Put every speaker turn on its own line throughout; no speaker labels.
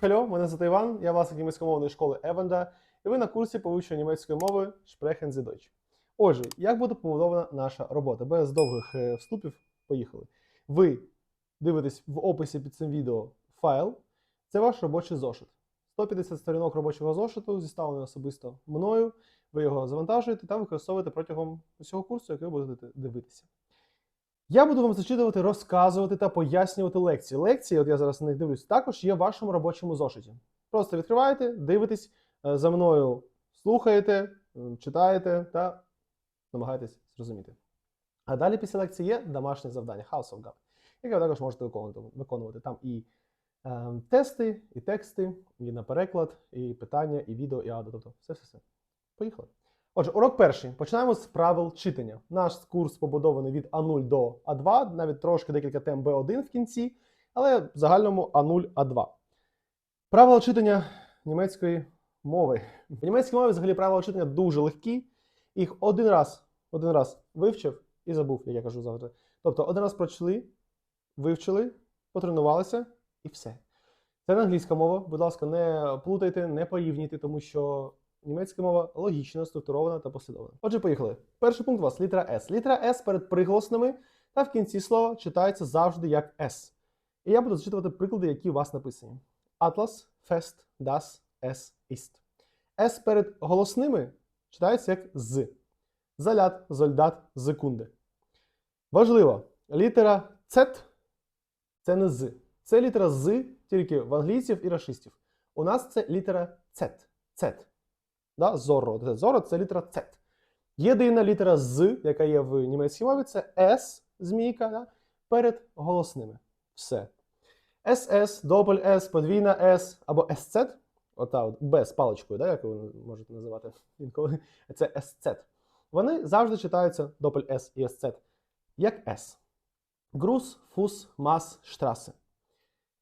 Хальо, мене звати Іван, я власник німецькомовної школи Евенда, і ви на курсі по вивченню німецької мови Sprechen Sie Deutsch. Отже, як буде побудована наша робота? Без довгих е, вступів, поїхали. Ви дивитесь в описі під цим відео файл. Це ваш робочий зошит. 150 сторінок робочого зошиту, зіставлений особисто мною. Ви його завантажуєте та використовуєте протягом усього курсу, який ви будете дивитися. Я буду вам зачитувати, розказувати та пояснювати лекції. Лекції, от я зараз на них дивлюсь, також є в вашому робочому зошиті. Просто відкриваєте, дивитесь е, за мною, слухаєте, читаєте та намагаєтесь зрозуміти. А далі після лекції є домашнє завдання House of God, яке ви також можете виконувати. Там і е, тести, і тексти, і на переклад, і питання, і відео, і аудіо. Тобто все-все-все. Поїхали. Отже, урок перший. Починаємо з правил читання. Наш курс побудований від А0 до А2, навіть трошки декілька тем Б1 в кінці, але в загальному А0, А2. Правила читання німецької мови. В німецькій мові взагалі правила читання дуже легкі. Їх один раз, один раз вивчив і забув, як я кажу завжди. Тобто один раз прочли, вивчили, потренувалися і все. Це не англійська мова. Будь ласка, не плутайте, не порівнюйте, тому що німецька мова логічно, структурована та послідовна. Отже, поїхали. Перший пункт у вас літера С. Літера С перед приголосними та в кінці слова читається завжди як С. І я буду зачитувати приклади, які у вас написані. Atlas, Fest, Das, Es, Ist. С перед голосними читається як з. Залят, зольдат, секунди. Важливо, літера Z це не з. Це літера з тільки в англійців і рашистів. У нас це літера Z. Z. Да? Зорро. Зорро це літера Z. Єдина літера з, яка є в німецькій мові, це S, змійка, да? перед голосними. Все. SS, дополь S, подвійна S або SZ, ота от Б з паличкою, да, як ви можете називати інколи, це SZ. Вони завжди читаються дополь S і SZ, як S. Груз, фус, мас, штраси.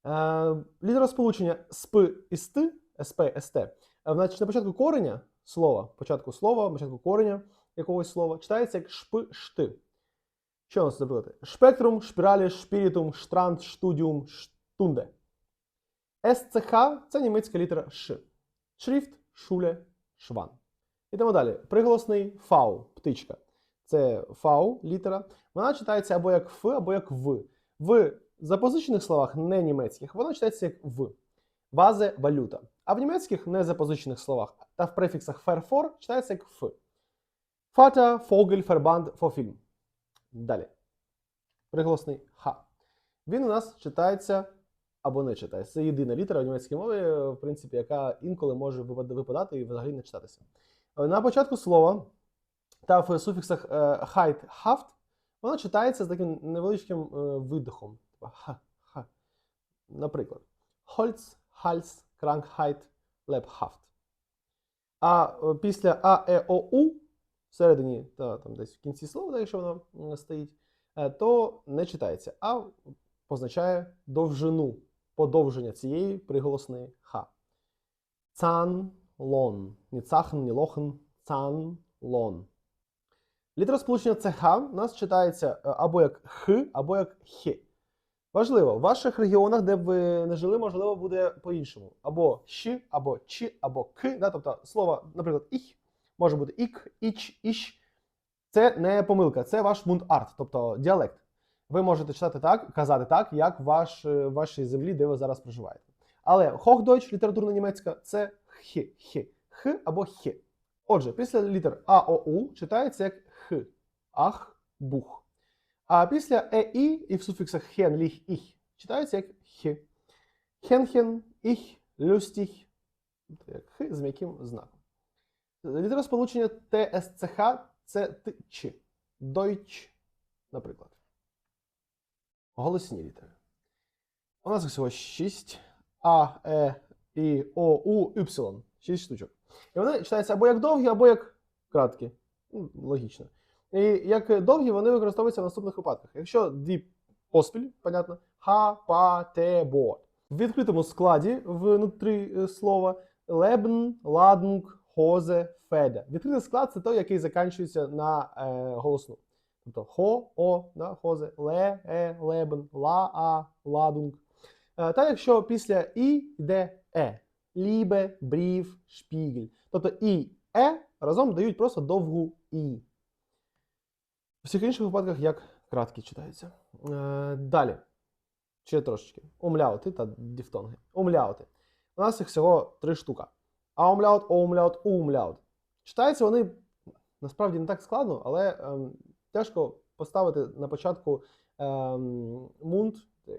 Е, літера сполучення сп і ст, сп, ст, значить, на початку кореня слова, початку слова, початку кореня якогось слова, читається як шп, шти. Що у нас наприклад? Шпектрум, шпіралі, шпірітум, штранд, штудіум, штунде. СЦХ це німецька літера Ш. Шрифт, шуле, шван. Ідемо далі. Приголосний фау, птичка. Це фау, літера. Вона читається або як Ф, або як В. В запозичених словах не німецьких, вона читається як В. Вазе валюта. А в німецьких незапозичених словах та в префіксах фер-фор читається як Ф. Фата, Фогель, Фербанд, Фофільм. Далі. Приголосний Х. Він у нас читається або не читається. Це єдина літера в німецькій мові, в принципі, яка інколи може випадати і взагалі не читатися. Е, На початку слова та в суфіксах хайт, хафт вона читається з таким невеличким е, видихом. Ха, ха. Наприклад, Holz, Hals, Krankheit, Lebhaft. А е, після А, Е, О, У всередині та там десь в кінці слова, якщо воно стоїть, е, то не читається, а позначає довжину, подовження цієї приголосної х. Цан лон. Ні цахн, ні лохн, цан лон. Літера сполучення ЦХ у нас читається е, або як Х, або як Х. Важливо, в ваших регіонах, де б ви не жили, можливо, буде по-іншому. Або щ, або ч, або к. Да? Тобто слово, наприклад, іх може бути ік, іч, іщ. Це не помилка, це ваш мундарт, тобто діалект. Ви можете читати так, казати так, як е, в вашій землі, де ви зараз проживаєте. Але Hochdeutsch, літературна німецька, це х, х, х або х. Отже, після літер А, О, У читається як х, ах, бух. А після ЕІ і в суфіксах хен, ліх, іх читається як х. Хенхен, іх, люстіх, як х з м'яким знаком. Літера сполучення ТСЦХ це ТЧ. Deutsch, наприклад. Голосні літери. У нас всього 6. А, Е, І, О, У, Y. 6 штучок. І вони читаються або як довгі, або як краткі. Ну, логічно. І як довгі, вони використовуються в наступних випадках. Якщо дві поспіль, понятно, ха, па, те, бо. В відкритому складі внутрі е, слова лебн, ладнг, хозе, феде. Відкритий склад це той, який закінчується на е, голосну. Тобто хо, о, да, хозе, ле, е, лебен, ла, а, ладунг. Е, Та якщо після і йде е. Лібе, брів, шпігель. Тобто і е разом дають просто довгу і. У всіх інших випадках як краткі читаються. Е, Далі. Ще трошечки. Умляути та дифтонги. Умляути. У нас їх всього три штука. Аумляут, оумляут, умляут. Читаються вони насправді не так складно, але ем, тяжко поставити на початку ем, мунд,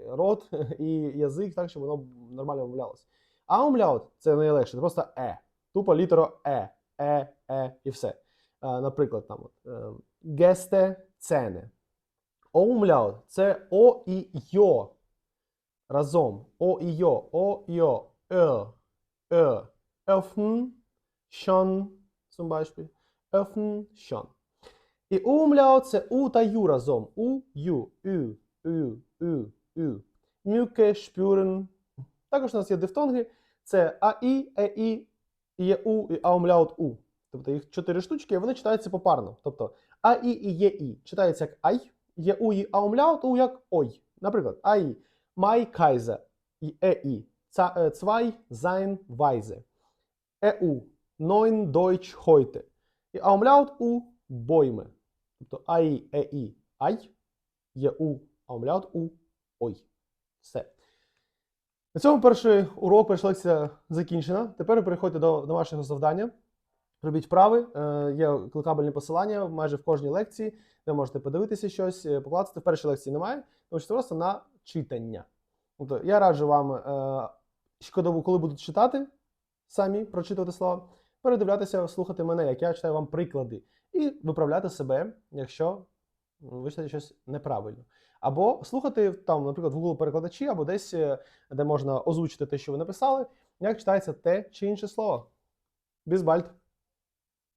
рот і язик так, щоб воно нормально вимовлялося. Аумляут це найлегше, це просто е. Тупо літеро е, е, е і все. Е, наприклад, там от, ем, гесте цене. Оумляут це о і йо. Разом. О і йо, о, йо, е, е. Öffnen, schon, zum Beispiel. Öffnen, schon. І умляут це у та ю разом. У, ю, ю, ю, ю, ю. Мюке, шпюрен. Також у нас є дифтонги. Це АІ, ЕІ, і є у і аумляут у. Тобто їх чотири штучки, і вони читаються попарно. Тобто АІ і ЄІ читається як ай, є у і аумляут, у як ой. Наприклад, АІ. Май кайзе і ЕІ. Е, Zwei, sein, weise. EU. Neun Deutsch heute. І аумляут у бойме. Тобто АІ, ЕІ, ай, є у, аумляут у, ой. Все. На цьому перший урок, перша лекція закінчена. Тепер переходьте до домашнього завдання. Робіть вправи. Е, Є кликабельні посилання майже в кожній лекції, де можете подивитися щось, е, покласти. В першій лекції немає, тому що це просто на читання. Тобто я раджу вам, е, коли будуть читати, самі прочитувати слова, передивлятися, слухати мене, як я читаю вам приклади, і виправляти себе, якщо ви читаєте щось неправильно. Або слухати там, наприклад, в Google перекладачі, або десь, де можна озвучити те, що ви написали, як читається те чи інше слово. Бізбальт.